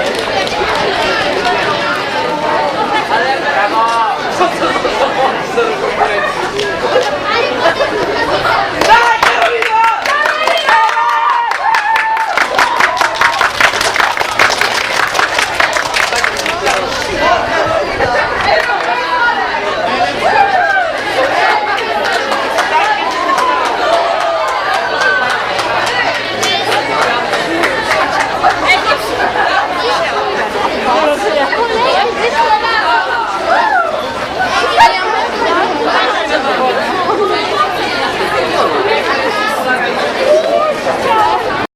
Bravo!